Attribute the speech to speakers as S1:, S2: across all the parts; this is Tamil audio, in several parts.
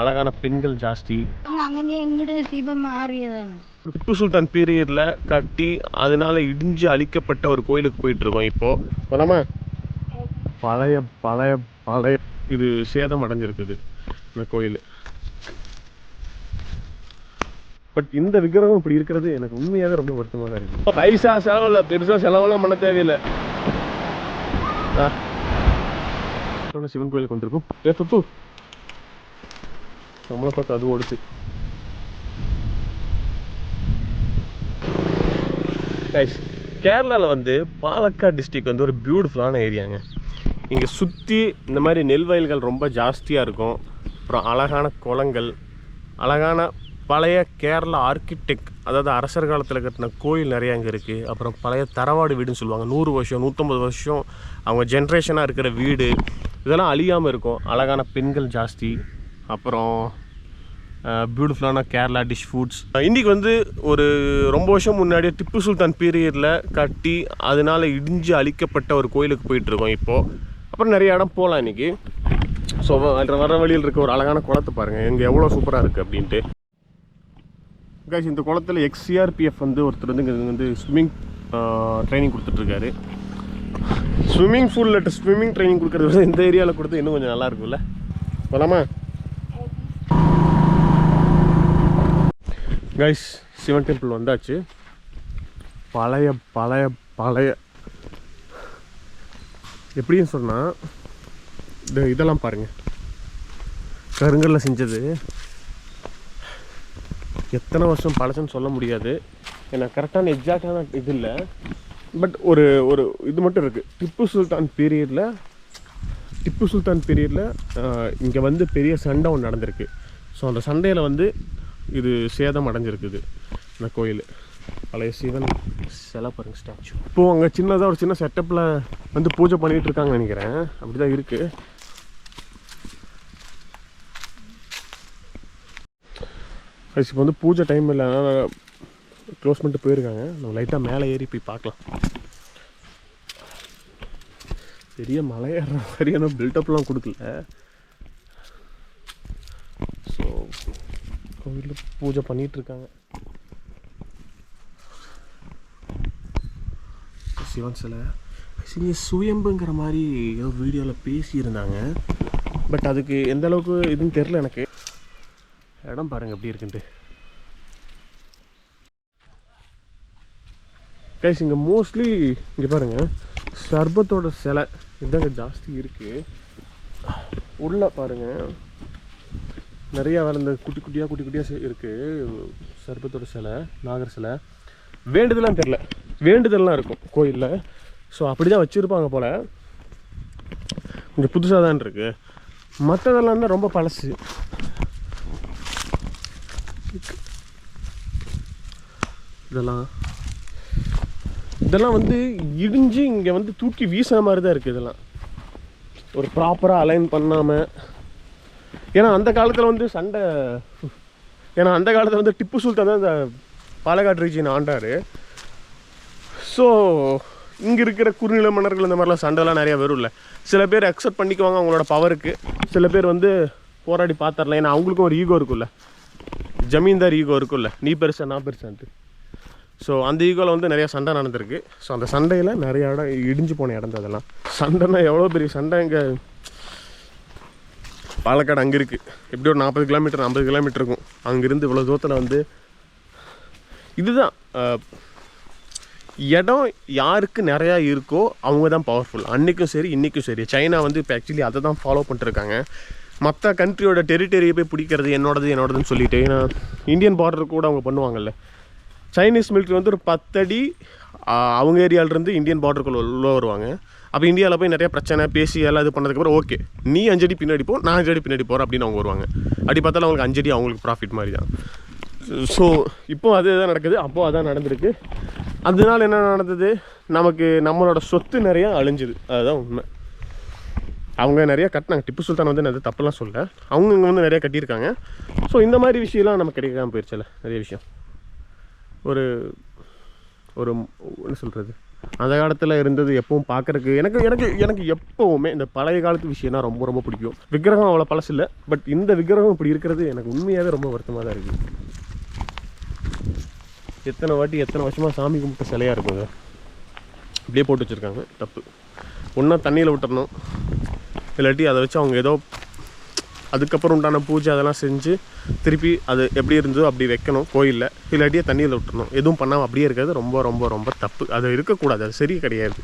S1: அழகான பெண்கள் ஜாஸ்தி. திப்பு சுல்தான் பீரியட்ல கட்டி அதனால இடிஞ்சு அழிக்கப்பட்ட ஒரு கோயிலுக்கு போயிட்டுருக்கோம் இப்போது போகலாமா பழைய பழைய பழைய இது சேதம் அடைஞ்சிருக்குது இந்த கோயில். பட் இந்த விக்கிரகம் இப்படி இருக்கிறது எனக்கு உண்மையாகவே ரொம்ப வருத்தமாக தான் இருக்குது பைசா செலவில் பெருசாக செலவெல்லாம் பண்ண தேவையில்லை. சிவன் கோயிலுக்கு வந்திருக்கும். ஏ நம்மளை பார்த்து அது ஓடுச்சு கேரளாவில் வந்து பாலக்காடு டிஸ்ட்ரிக் வந்து ஒரு பியூட்டிஃபுல்லான ஏரியாங்க இங்கே சுற்றி இந்த மாதிரி நெல் வயல்கள் ரொம்ப ஜாஸ்தியாக இருக்கும். அப்புறம் அழகான குளங்கள் அழகான பழைய கேரளா ஆர்கிடெக்ட் அதாவது அரசர் காலத்தில் கட்டின கோயில் நிறைய அங்கே இருக்குது அப்புறம் பழைய தரவாடு வீடுன்னு சொல்லுவாங்க. நூறு வருஷம் நூற்றம்பது வருஷம் அவங்க ஜென்ரேஷனாக இருக்கிற வீடு இதெல்லாம் அழியாமல் இருக்கும். அழகான பெண்கள் ஜாஸ்தி. அப்புறம் பியூட்டிஃபுல்லான கேரளா டிஷ் ஃபுட்ஸ் இன்றைக்கி வந்து ஒரு ரொம்ப வருஷம் முன்னாடியே திப்பு சுல்தான் பீரியடில் கட்டி அதனால் இடிஞ்சு அழிக்கப்பட்ட ஒரு கோயிலுக்கு போயிட்டுருக்கோம் இப்போது அப்புறம் நிறைய இடம் போகலாம் இன்றைக்கி ஸோ வர வழியில் இருக்க ஒரு அழகான குளத்தை பாருங்கள் இங்கே எவ்வளோ சூப்பராக இருக்குது அப்படின்ட்டு. கைஸ் இந்த குளத்தில் எக்ஸ்சிஆர்பிஎஃப் வந்து ஒருத்தர் வந்து இங்கே வந்து ஸ்விம்மிங் ட்ரைனிங் கொடுத்துட்ருக்காரு ஸ்விம்மிங் பூலில் ஸ்விம்மிங் ட்ரைனிங் கொடுக்குறது விட இந்த ஏரியாவில் கொடுத்து இன்னும் கொஞ்சம் நல்லா இருக்கும்ல. போகலாமா கைஸ் சிவன் டெம்பிள் வந்தாச்சு. பழைய பழைய பழைய. எப்படின்னு சொன்னால் இந்த இதெல்லாம் பாருங்கள் கருங்கல்ல செஞ்சது. எத்தனை வருஷம் பழசுன்னு சொல்ல முடியாது. ஏன்னா கரெக்டான எக்ஸாக்டான இது இல்லை. பட் ஒரு ஒரு இது மட்டும் இருக்குது திப்பு சுல்தான் பீரியடில் திப்பு சுல்தான் பீரியடில் இங்கே வந்து பெரிய சண்டை ஒன்று நடந்திருக்கு. ஸோ அந்த சண்டையில் வந்து இது சேதம் அடைஞ்சிருக்குது. இந்த கோயில். பழைய சிவன் சிலை பாருங்க ஸ்டாச்சு இப்போது அங்கே சின்னதாக ஒரு சின்ன செட்டப்பில் வந்து பூஜை பண்ணிகிட்டு இருக்காங்கன்னு நினைக்கிறேன். அப்படி தான் இருக்குது இப்போ வந்து பூஜை டைம் இல்லை அதனால் க்ளோஸ் பண்ணிட்டு போயிருக்காங்க. நம்ம லைட்டாக மேலே ஏறி போய் பார்க்கலாம். பெரிய மலை ஏறுற மாதிரியான பில்டப்லாம் கொடுக்கல ஸோ கோவிலில் பூஜை பண்ணிட்டு இருக்காங்க. சிவன் சிலை. சரி சுயம்புங்கிற மாதிரி ஏதோ வீடியோவில் பேசியிருந்தாங்க. பட் அதுக்கு எந்த அளவுக்கு இதுன்னு தெரில எனக்கு. இடம் பாருங்க எப்படி இருக்குன்ட்டு. கைஸ் இங்கே மோஸ்ட்லி இங்கே பாருங்கள் சர்பத்தோட சிலை. இதாங்க ஜாஸ்தி இருக்குது உள்ள பாருங்கள் நிறையா வேலை இந்த குட்டி குட்டியாக குட்டி குட்டியாக இருக்குது சர்பத்தோட சிலை நாகர் சிலை. வேண்டுதலாம் தெரில வேண்டுதல்லாம் இருக்கும் கோயிலில். ஸோ அப்படி தான் வச்சுருப்பாங்க போல். கொஞ்சம் புதுசாக தான் இருக்கு. மற்றதெல்லாம் தான் ரொம்ப பழசு. இதெல்லாம். இதெல்லாம் வந்து இடிஞ்சு இங்கே வந்து தூக்கி வீசுகிற மாதிரி தான் இருக்குது இதெல்லாம். ஒரு ப்ராப்பராக அலைன் பண்ணாமல் ஏன்னா அந்த காலத்தில் வந்து சண்டை ஏன்னா அந்த காலத்தில் வந்து டிப்பு சுல்தான் தான் இந்த பாலக்காடு ரீஜியன் ஆண்டார். ஸோ இங்கே இருக்கிற குறுநில மன்னர்கள் இந்த மாதிரிலாம் சண்டைலாம் நிறையா வரும்ல சில பேர் அக்செப்ட் பண்ணிக்குவாங்க அவங்களோட பவருக்கு சில பேர் வந்து போராடி பார்த்துடலாம். ஏன்னா அவங்களுக்கும் ஒரு ஈகோ இருக்கும்ல. ஜமீன்தார் ஈகோ இருக்கும்ல. நீ பெருசா நான் பெருசான்ட்டு. ஸோ அந்த ஈகோவில் வந்து நிறையா சண்டை நடந்திருக்கு. ஸோ அந்த சண்டையில் நிறைய இடம் இடிஞ்சு போன இடம் அதெல்லாம். சண்டைனா எவ்வளோ பெரிய சண்டை இங்கே பாலக்காடு அங்கே இருக்குது எப்படி ஒரு நாற்பது கிலோமீட்டர் ஐம்பது கிலோமீட்டர் இருக்கும். அங்கேருந்து இவ்வளோ தூரத்தில் வந்து இதுதான் இடம் யாருக்கு நிறையா இருக்கோ அவங்க தான் பவர்ஃபுல் அன்றைக்கும் சரி இன்றைக்கும் சரி. சைனா வந்து இப்போ ஆக்சுவலி அதை தான் ஃபாலோ பண்ணிட்டுருக்காங்க மற்ற கண்ட்ரியோட டெரிட்டரியை போய் பிடிக்கிறது என்னோடது என்னோடதுன்னு சொல்லிட்டு ஏன்னா இந்தியன் பார்டர் கூட அவங்க பண்ணுவாங்கல்ல. சைனீஸ் மிலிட்ரி வந்து ஒரு பத்தடி அவங்க ஏரியாவிலேருந்து இந்தியன் பார்டருக்குள்ள உள்ளே வருவாங்க. அப்போ இந்தியாவில் போய் நிறையா பிரச்சனை பேசி எல்லாம் இது பண்ணதுக்கப்புறம் ஓகே நீ அஞ்சடி பின்னாடி போ நான் அஞ்சடி பின்னாடி போகிறேன் அப்படின்னு அவங்க வருவாங்க. அப்படி பார்த்தாலும் அவங்களுக்கு அஞ்சடி அவங்களுக்கு ப்ராஃபிட் மாதிரி தான் ஸோ இப்போ அதுதான் நடக்குது. அப்போ அதான் நடந்திருக்கு. அதனால என்ன நடந்தது? நமக்கு நம்மளோட சொத்து நிறையா அழிஞ்சுது. அதுதான் உண்மை. அவங்க நிறையா கட்டினாங்க. டிப்பு சுல்தான் வந்து நான் தப்புலாம் சொல்ல அவங்க இங்கே வந்து நிறையா கட்டியிருக்காங்க. ஸோ இந்த மாதிரி விஷயம்லாம் நமக்கு கிடைக்காம போயிடுச்சுல நிறைய விஷயம். ஒரு ஒரு என்ன சொல்கிறது அந்த காலத்தில் இருந்தது எப்பவும் பார்க்கறதுக்கு எனக்கு எனக்கு எனக்கு எப்போவுமே இந்த பழைய காலத்து விஷயம்னா ரொம்ப ரொம்ப பிடிக்கும். விக்கிரகம் அவ்வளோ பழசு இல்லை பட் இந்த விக்கிரகம் இப்படி இருக்கிறது எனக்கு உண்மையாகவே ரொம்ப வருத்தமாக தான் இருக்குது எத்தனை வாட்டி எத்தனை வருஷமாக சாமி கும்பிட்ட சிலையாக இருக்கும் இப்படியே போட்டு வச்சுருக்காங்க. தப்பு. ஒன்றா தண்ணியில் விட்டுறணும். இல்லாட்டி அதை வச்சு அவங்க ஏதோ அதுக்கப்புறம் உண்டான பூஜை அதெல்லாம் செஞ்சு திருப்பி அது எப்படி இருந்ததோ அப்படி வைக்கணும் கோயிலில் இல்லாட்டியே தண்ணியில் விட்டுறணும் எதுவும் பண்ணாமல் அப்படியே இருக்கிறது ரொம்ப ரொம்ப ரொம்ப தப்பு அது இருக்கக்கூடாது அது சரி கிடையாது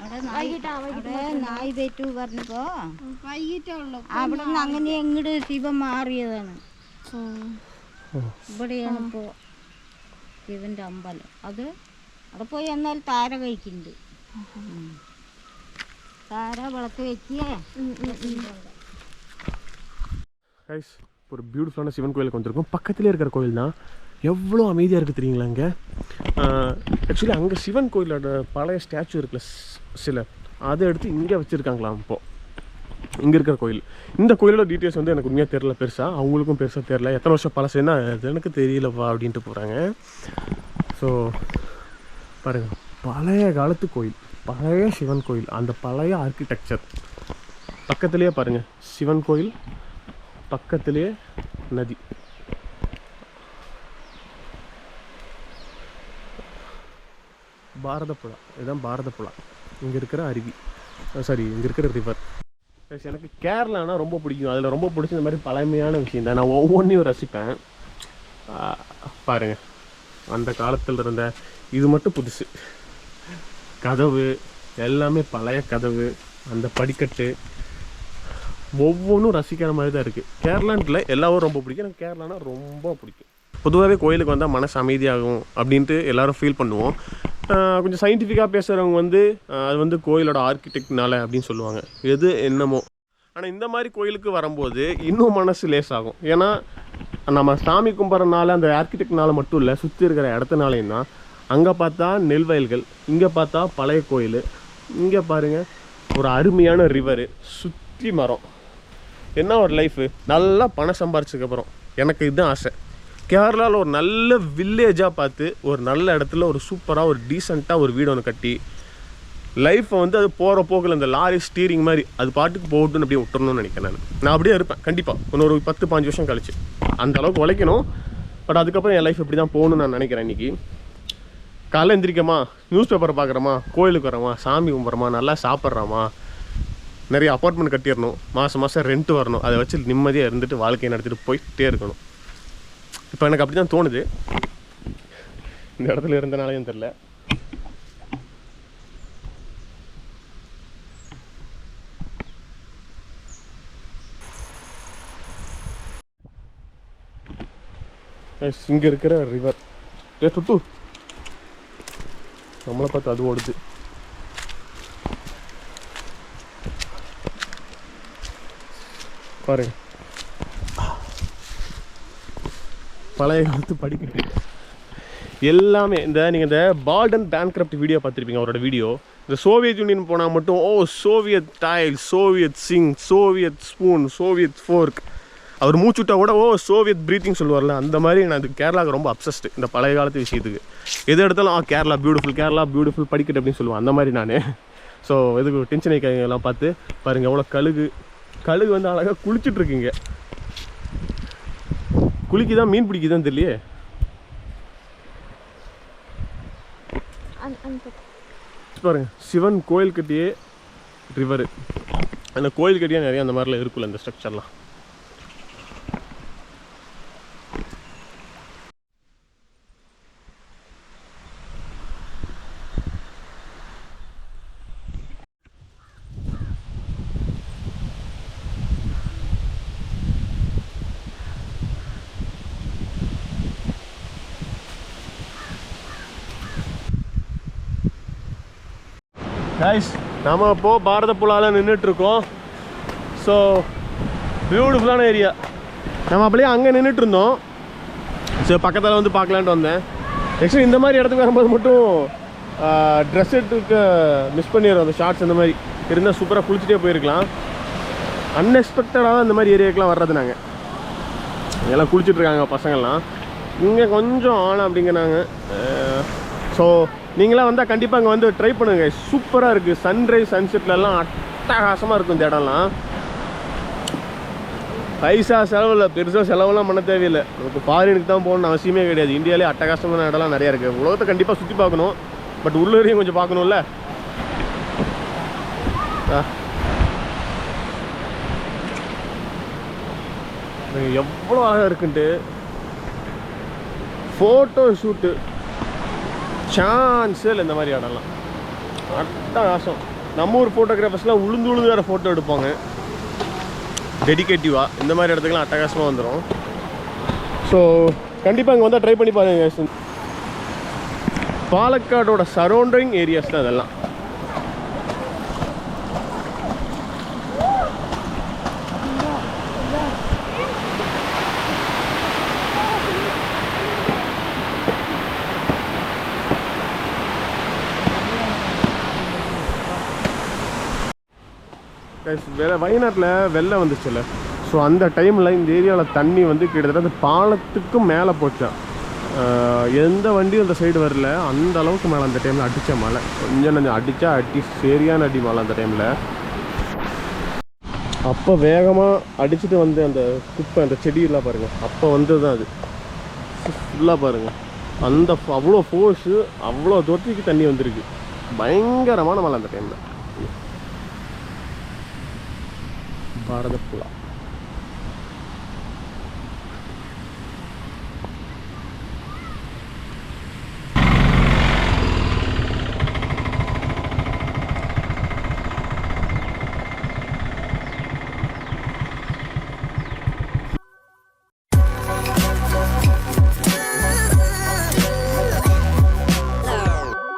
S2: അവിടെ നായി അവിടെ നായി പേറ്റു പറഞ്ഞപ്പോ
S3: വൈകിട്ടുള്ളൂ
S2: അവിടെ നിന്ന് അങ്ങനെ എങ്ങോട്ട് ശിവൻ മാറിയതാണ് ഇവിടെയാണ് ഇപ്പോ ശിവന്റെ അമ്പലം അത് അവിടെ പോയി എന്നാൽ താര കഴിക്കുന്നുണ്ട് ഉം. താര വിളക്ക് വെക്കേ
S1: கைஸ் ஒரு பியூட்டிஃபுல்லான சிவன் கோயிலுக்கு வந்திருக்கோம் பக்கத்துலேயே இருக்கிற கோயில் தான் எவ்வளோ அமைதியாக இருக்குது தெரியுங்களா இங்கே ஆக்சுவலி அங்கே சிவன் கோயிலோட பழைய ஸ்டாச்சு இருக்குல்ல ஸ்- சில அதை எடுத்து இங்கே வச்சுருக்காங்களாம் இப்போது இங்கே இருக்கிற கோயில். இந்த கோயிலோட டீட்டெயில்ஸ் வந்து எனக்கு உண்மையாக தெரில பெருசாக அவங்களுக்கும் பெருசாக தெரில எத்தனை வருஷம் பழசுன்னா அது எனக்கு தெரியலப்பா அப்படின்ட்டு போகிறாங்க ஸோ பாருங்கள் பழைய காலத்து கோயில். பழைய சிவன் கோயில். அந்த பழைய ஆர்கிடெக்சர் பக்கத்துலேயே பாருங்கள் சிவன் கோயில். பக்கத்துலேயே நதி. பாரதப்புழா. இதுதான் பாரதப்புழா. இங்கே இருக்கிற அருவி. Oh, சாரி இங்கே இருக்கிற ரிவர் எனக்கு கேரளானா ரொம்ப பிடிக்கும். அதில் ரொம்ப பிடிச்ச இந்த மாதிரி பழமையான விஷயம் தான். நான் ஒவ்வொன்றையும் ரசிப்பேன். பாருங்க. அந்த காலத்தில் இருந்த இது மட்டும் புதுசு. கதவு எல்லாமே பழைய கதவு அந்த படிக்கட்டு ஒவ்வொன்றும் ரசிக்கிற மாதிரி தான் இருக்குது கேரளான்ல எல்லாரும் ரொம்ப பிடிக்கும். எனக்கு கேரளானா ரொம்ப பிடிக்கும். பொதுவாகவே கோயிலுக்கு வந்தால் மனசு அமைதியாகும் அப்படின்ட்டு எல்லோரும் ஃபீல் பண்ணுவோம். கொஞ்சம் சயின்டிஃபிக்காக பேசுகிறவங்க வந்து அது வந்து கோயிலோட ஆர்கிடெக்ட்னால அப்படின்னு சொல்லுவாங்க. எது என்னமோ. ஆனால் இந்த மாதிரி கோயிலுக்கு வரும்போது இன்னும் மனசு லேசாகும் ஏன்னா நம்ம சாமி கும்பிட்றனால அந்த ஆர்கிடெக்ட்னால மட்டும் இல்லை சுற்றி இருக்கிற இடத்துனாலையும் தான். அங்கே பார்த்தா நெல் வயல்கள் இங்கே பார்த்தா பழைய கோயில். இங்கே பாருங்கள் ஒரு அருமையான ரிவரு சுற்றி மரம். என்ன ஒரு லைஃபு நல்லா பணம் சம்பாரிச்சதுக்கப்புறம் எனக்கு இதுதான் ஆசை. கேரளாவில் ஒரு நல்ல வில்லேஜாக பார்த்து ஒரு நல்ல இடத்துல ஒரு சூப்பராக ஒரு டீசெண்டாக ஒரு வீடு ஒன்று கட்டி லைஃப்பை வந்து அது போகிற போக்கில் அந்த லாரி ஸ்டீரிங் மாதிரி அது பாட்டுக்கு போகட்டும்னு அப்படியே விட்டுறணும்னு நினைக்கிறேன் நான். நான் அப்படியே இருப்பேன் கண்டிப்பாக இன்னொரு பத்து பாஞ்சு வருஷம் கழிச்சு. அந்த அளவுக்கு உழைக்கணும். பட் அதுக்கப்புறம் என் லைஃப் இப்படி தான் போகணும்னு நான் நினைக்கிறேன் இன்றைக்கி காலைல எந்திரிக்கமா நியூஸ் பேப்பரை பார்க்குறோமா கோயிலுக்கு வரோமா சாமி கும்பிட்றோமா நல்லா சாப்பிட்றோமா நிறைய அப்பார்ட்மெண்ட் கட்டிடணும். மாதம் மாதம் ரெண்ட் வரணும். அதை வச்சு நிம்மதியாக இருந்துட்டு வாழ்க்கையை நடத்திட்டு போயிட்டே இருக்கணும். இப்போ எனக்கு அப்படி தான் தோணுது. இந்த இடத்துல இருந்தனாலையும் தெரில இங்கே இருக்கிற ரிவர் ஏ சுட்டு நம்மளை பார்த்து அது ஓடுது. பாருங்க. பழைய காலத்து படிக்கட்டு. எல்லாமே இந்த நீங்கள் இந்த பால்டன் பேன்கிராஃப்ட் வீடியோ பார்த்துருப்பீங்க அவரோட வீடியோ இந்த சோவியத் யூனியன் போனால் மட்டும் ஓ Soviet tile Soviet sink Soviet spoon Soviet fork அவர் மூச்சுட்டா கூட ஓ சோவியத் ப்ரீத்திங் சொல்லுவார்ல அந்த மாதிரி நான் அது கேரளாவுக்கு ரொம்ப அப்சஸ்ட் இந்த பழைய காலத்து விஷயத்துக்கு. எது எடுத்தாலும் ஆ கேரளா பியூட்டிஃபுல் கேரளா பியூட்டிஃபுல் படிக்கட்டு அப்படின்னு சொல்லுவேன் அந்த மாதிரி நான். ஸோ இதுக்கு டென்ஷன் எல்லாம் பார்த்து பாருங்கள் எவ்வளோ கழுகு கழுகு வந்து அழகாக குளிச்சுட்ருக்கீங்க குளிக்குதான் மீன் பிடிக்குதான் தெரியலையே? பாருங்க சிவன் கோயில் கட்டியே ரிவரு அந்த கோயில் கட்டியே நிறைய அந்த மாதிரிலாம் இருக்குல்ல இந்த ஸ்ட்ரக்சர்லாம் கைஸ் நம்ம இப்போது பாரத புலாவில் நின்றுட்டு இருக்கோம் ஸோ பியூட்டிஃபுல்லான ஏரியா நம்ம அப்படியே அங்கே நின்றுட்டுருந்தோம் ஸோ பக்கத்தில் வந்து பார்க்கலான்ட்டு வந்தேன். ஆக்சுவலி இந்த மாதிரி இடத்துக்கு வரும்போது மட்டும் ட்ரெஸ் எடுத்துக்கு மிஸ் பண்ணிடுறோம். அந்த ஷார்ட்ஸ் இந்த மாதிரி. இருந்தால் சூப்பராக குளிச்சுட்டே போயிருக்கலாம். அன்எக்ஸ்பெக்டடாக தான் இந்த மாதிரி ஏரியாக்கெலாம் வர்றது நாங்கள் எல்லாம் குளிச்சுட்ருக்காங்க பசங்கள்லாம். இங்கே கொஞ்சம் ஆழம் அப்படிங்கிறாங்க. ஸோ நீங்களாம் வந்தால் கண்டிப்பாக இங்கே வந்து ட்ரை பண்ணுங்கள் சூப்பராக இருக்குது சன்ரைஸ் சன்செட்லலாம் அட்டகாசமாக இருக்கும் இந்த இடம்லாம். பைசா செலவில் பெருசாக செலவெல்லாம் பண்ண தேவையில்லை. நமக்கு ஃபாரினுக்கு தான் போகணும்னு அவசியமே கிடையாது. இந்தியாவிலே அட்டகாசமான இடம்லாம் நிறையா இருக்குது உலகத்தை கண்டிப்பாக சுற்றி பார்க்கணும். பட் உள்ளூரையும் கொஞ்சம் பார்க்கணும்ல? எவ்வளோ அழகாக இருக்குன்ட்டு. ஃபோட்டோ ஷூட்டு சான்ஸே இல்லை இந்த மாதிரி இடம்லாம் அட்டகாசம் நம்ம ஊர் ஃபோட்டோகிராஃபர்ஸ்லாம் உளுந்து உளுந்து வேறு ஃபோட்டோ எடுப்பாங்க. டெடிக்கேட்டிவாக இந்த மாதிரி இடத்துக்குலாம் அட்டகாசமாக வந்துடும் ஸோ கண்டிப்பாக இங்கே வந்தால் ட்ரை பண்ணி பாருங்க பாலக்காடோட சரௌண்டிங் ஏரியாஸ் தான் இதெல்லாம். Guys, வேற வயநாட்டில் வெள்ளம் வந்துச்சுல்ல ஸோ அந்த டைமில் இந்த ஏரியாவில் தண்ணி வந்து கிட்டத்தட்ட அந்த பாலத்துக்கும் மேலே போச்சான் எந்த வண்டியும் அந்த சைடு வரல. அந்த அளவுக்கு மேலே அந்த டைமில் அடித்த மழை. கொஞ்சம் கொஞ்சம் அடித்தா அடி சரியான அடி மழை அந்த டைமில் அப்போ வேகமாக அடிச்சுட்டு வந்து அந்த குப்பை அந்த செடியெல்லாம் பாருங்கள் அப்போ வந்தது தான் அது ஃபுல்லாக பாருங்கள் அந்த அவ்வளோ ஃபோர்ஸு அவ்வளோ தூரத்துக்கு தண்ணி வந்திருக்கு. பயங்கரமான மழை அந்த டைமில் பாரத புலா